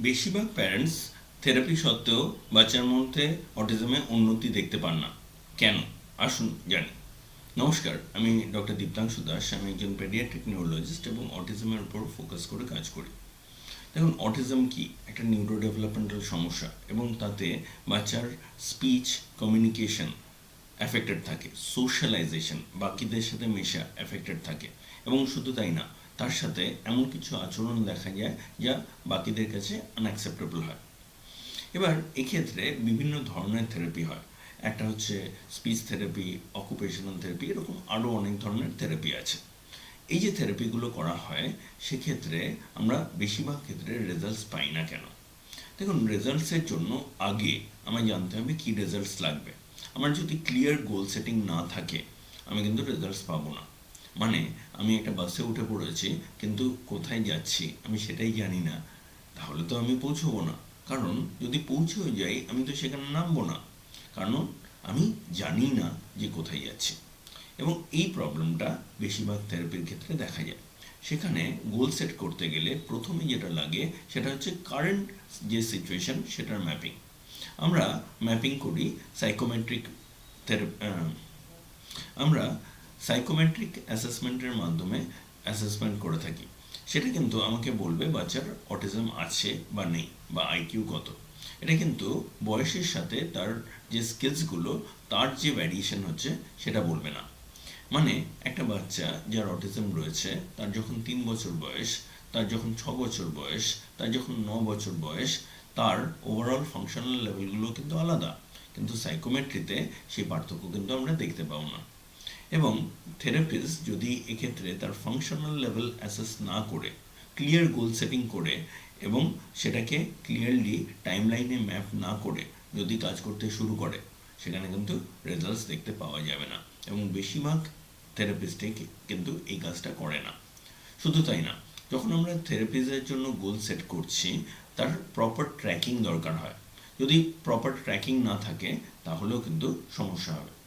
বেশিরভাগ parents therapy সত্ত্বেও বাচ্চার মধ্যে অটিজমে উন্নতি দেখতে পান না। কেন? আসুন জানি। নমস্কার, আমি ডক্টর দীপ্তাংশু দাস, আমি একজন পেডিয়াট্রিক নিউরোলজিস্ট এবং অটিজমের উপর ফোকাস করে কাজ করি। দেখুন অটিজম কি? একটা নিউরো ডেভেলপমেন্টাল সমস্যা এবং তাতে বাচ্চার স্পিচ কমিউনিকেশন অ্যাফেক্টেড থাকে সোশ্যালাইজেশন বাকিদের সাথে মেশা অ্যাফেক্টেড থাকে এবং শুধু তাই না তার সাথে এমন কিছু আচরণ দেখা যায় যা বাকিদের কাছে আনঅ্যাকসেপ্টেবল হয়। এবার এক্ষেত্রে বিভিন্ন ধরনের থেরাপি হয়। একটা হচ্ছে স্পিচ থেরাপি অকুপেশনাল থেরাপি এরকম আরও অনেক ধরনের থেরাপি আছে। এই যে থেরাপিগুলো করা হয়, সেক্ষেত্রে আমরা বেশিরভাগ ক্ষেত্রে রেজাল্টস পাই না কেন? দেখুন রেজাল্টসের জন্য আগে আমায় জানতে হবে কী রেজাল্টস লাগবে। আমার যদি ক্লিয়ার গোল সেটিং না থাকে, আমি কিন্তু রেজাল্টস পাবো না। মানে আমি একটা বাসে উঠে পড়েছি, কিন্তু কোথায় যাচ্ছি আমি সেটাই জানি না। তাহলে তো আমি পৌঁছবো না। কারণ যদি পৌঁছেও যাই, আমি তো সেখানে নামবো না। কারণ আমি জানি না যে কোথায় যাচ্ছি। এবং এই প্রবলেমটা বেশিরভাগ থেরাপির ক্ষেত্রে দেখা যায়। সেখানে গোল সেট করতে গেলে প্রথমে যেটা লাগে, সেটা হচ্ছে কারেন্ট যে সিচুয়েশন সেটার ম্যাপিং আমরা ম্যাপিং করি সাইকোমেট্রিক আমরা সাইকোমেট্রিক অ্যাসেসমেন্টের মাধ্যমে অ্যাসেসমেন্ট করে থাকি। সেটা কিন্তু আমাকে বলবে বাচ্চার অটিজম আছে বা নেই বা আইকিউ কত। এটা কিন্তু বয়সের সাথে তার যে স্কিলসগুলো তার যে ভ্যারিয়েশন হচ্ছে সেটা বলবে না। মানে একটা বাচ্চা যার অটিজম রয়েছে, তার যখন তিন বছর বয়স, তার যখন ছ বছর বয়স, তার যখন ন বছর বয়স, তার ওভারঅল ফাংশনাল লেভেলগুলো কিন্তু আলাদা। কিন্তু সাইকোমেট্রিতে সেই পার্থক্য কিন্তু আমরা দেখতে পাবো না। এবং থেরাপিস্ট যদি এক্ষেত্রে তার ফাংশনাল লেভেল অ্যাসেস না করে ক্লিয়ার গোল সেটিং করে এবং সেটাকে ক্লিয়ারলি টাইমলাইনে ম্যাপ না করে যদি কাজ করতে শুরু করে, সেখানে কিন্তু রেজাল্টস দেখতে পাওয়া যাবে না এবং বেশিরভাগ থেরাপিস্টে কিন্তু এই কাজটা করে না। শুধু তাই না, যখন আমরা থেরাপিস্টের জন্য গোল সেট করছি, তার প্রপার ট্র্যাকিং দরকার হয়। যদি প্রপার ট্র্যাকিং না থাকে, তাহলেও কিন্তু সমস্যা হবে।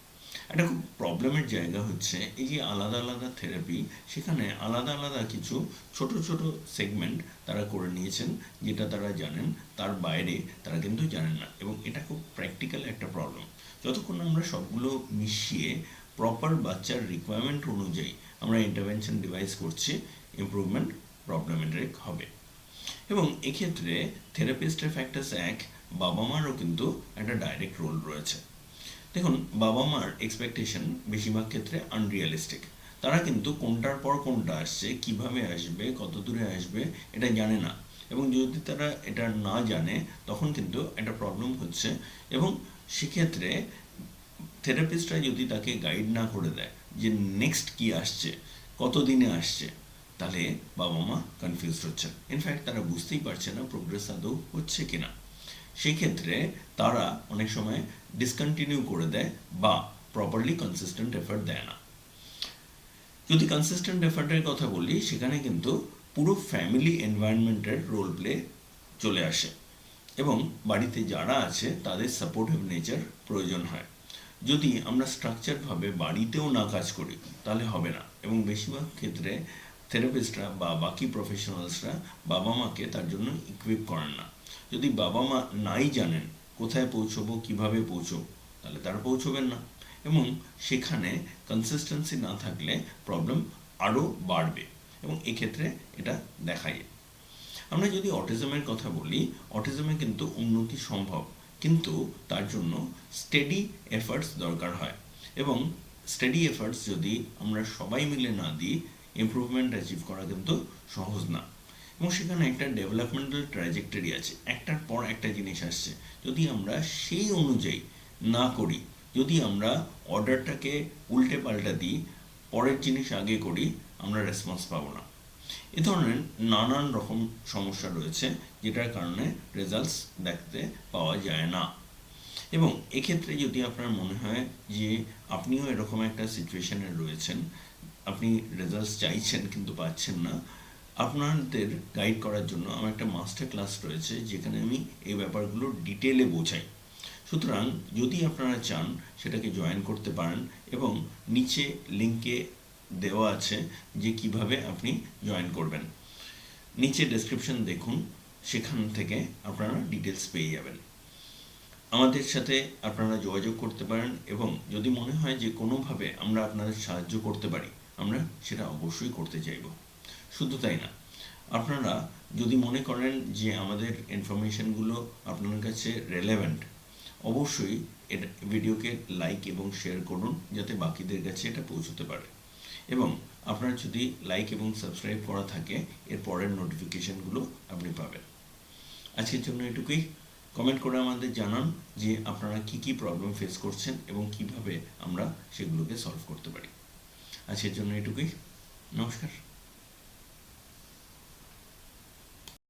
একটা খুব প্রবলেমের জায়গা হচ্ছে, এই যে আলাদা আলাদা থেরাপি সেখানে আলাদা আলাদা কিছু ছোট ছোট সেগমেন্ট তারা করে নিয়েছেন, যেটা তারা জানেন, তার বাইরে তারা কিন্তু জানেন না এবং এটা খুব প্র্যাকটিক্যাল একটা প্রবলেম যতক্ষণ আমরা সবগুলো মিশিয়ে প্রপার বাচ্চার রিকোয়ারমেন্ট অনুযায়ী আমরা ইন্টারভেনশন ডিভাইস করছি ইমপ্রুভমেন্ট প্রবলেমেটিক হবে। এবং এক্ষেত্রে থেরাপিস্টের ফ্যাক্টার্স এক বাবা মারও কিন্তু একটা ডাইরেক্ট রোল রয়েছে। দেখুন বাবা মার এক্সপেকটেশন বেশিরভাগ ক্ষেত্রে আনরিয়ালিস্টিক তারা কিন্তু কোনটার পর কোনটা আসছে, কীভাবে আসবে, কত দূরে আসবে, এটা জানে না। এবং যদি তারা এটা না জানে, তখন কিন্তু একটা প্রবলেম হচ্ছে। এবং সেক্ষেত্রে থেরাপিস্টরা যদি তাকে গাইড না করে দেয় যে নেক্সট কি আসছে, কত দিনে আসছে, তাহলে বাবা মা কনফিউজড হচ্ছে ইনফ্যাক্ট তারা বুঝতেই পারছে না প্রোগ্রেস আদৌ হচ্ছে কিনা। সেই ক্ষেত্রে তারা অনেক সময় ডিসকন্টিনিউ করে দেয় বা প্রপারলি কনসিস্টেন্ট এফার্ট দেয় না। যদি কনসিস্টেন্ট এফার্টের কথা বলি, সেখানে কিন্তু পুরো ফ্যামিলি এনভায়রনমেন্টের রোল প্লে চলে আসে এবং বাড়িতে যারা আছে, তাদের সাপোর্টিভ নেচার প্রয়োজন হয়। যদি আমরা স্ট্রাকচারভাবে বাড়িতেও না কাজ করি, তাহলে হবে না এবং বেশিরভাগ ক্ষেত্রে থেরাপিস্টরা বা বাকি প্রফেশনালসরা বাবা মাকে তার জন্য ইকুইপ করেন না। যদি বাবা মা নাই জানেন কোথায় পৌঁছবো, কীভাবে পৌঁছবো, তাহলে তারা পৌঁছবেন না। এবং সেখানে কনসিস্টেন্সি না থাকলে প্রবলেম আরও বাড়বে এবং এক্ষেত্রে এটা দেখা যায় আমরা যদি অটিজমের কথা বলি অটিজমে কিন্তু উন্নতি সম্ভব, কিন্তু তার জন্য স্টেডি এফার্টস দরকার হয়। এবং স্টেডি এফার্টস যদি আমরা সবাই মিলে না দিই ইমপ্রুভমেন্ট অ্যাচিভ করা কিন্তু সহজ না। এবং সেখানে একটা ডেভেলপমেন্টাল ট্র্যাজেক্টরি আছে, একটার পর একটা জিনিস আসছে। যদি আমরা সেই অনুযায়ী না করি, যদি আমরা অর্ডারটাকে উল্টে পাল্টা দিই, পরের জিনিস আগে করি, আমরা রেসপন্স পাবো না। এ ধরনের নানান রকম সমস্যা রয়েছে, যেটার কারণে রেজাল্টস দেখতে পাওয়া যায় না। এবং এক্ষেত্রে যদি আপনার মনে হয় যে আপনিও এরকম একটা সিচুয়েশানে রয়েছেন আপনি রেজাল্টস চাইছেন কিন্তু পাচ্ছেন না, আপনাদের গাইড করার জন্য আমার একটা মাস্টার ক্লাস রয়েছে যেখানে আমি এই ব্যাপারগুলো ডিটেলে বোঝাই। সুতরাং যদি আপনারা চান সেটাকে জয়েন করতে পারেন এবং নিচে লিঙ্কে দেওয়া আছে যে কীভাবে আপনি জয়েন করবেন। নিচে ডেসক্রিপশন দেখুন, সেখান থেকে আপনারা ডিটেলস পেয়ে যাবেন। আমাদের সাথে আপনারা যোগাযোগ করতে পারেন এবং যদি মনে হয় যে কোনোভাবে আমরা আপনাদের সাহায্য করতে পারি আমরা সেটা অবশ্যই করতে চাইব। শুধু তাই না, আপনারা যদি মনে করেন যে আমাদের ইনফরমেশনগুলো আপনার কাছে রেলেভেন্ট অবশ্যই এটা ভিডিওকে লাইক এবং শেয়ার করুন, যাতে বাকিদের কাছে এটা পৌঁছতে পারে। এবং আপনার যদি লাইক এবং সাবস্ক্রাইব করা থাকে, এর পরের নোটিফিকেশনগুলো আপনি পাবেন। আজকের জন্য এটুকুই। কমেন্ট করে আমাদের জানান যে আপনারা কি কি প্রবলেম ফেস করছেন এবং কীভাবে আমরা সেগুলোকে সলভ করতে পারি। আজকের জন্য এটুকুই। নমস্কার।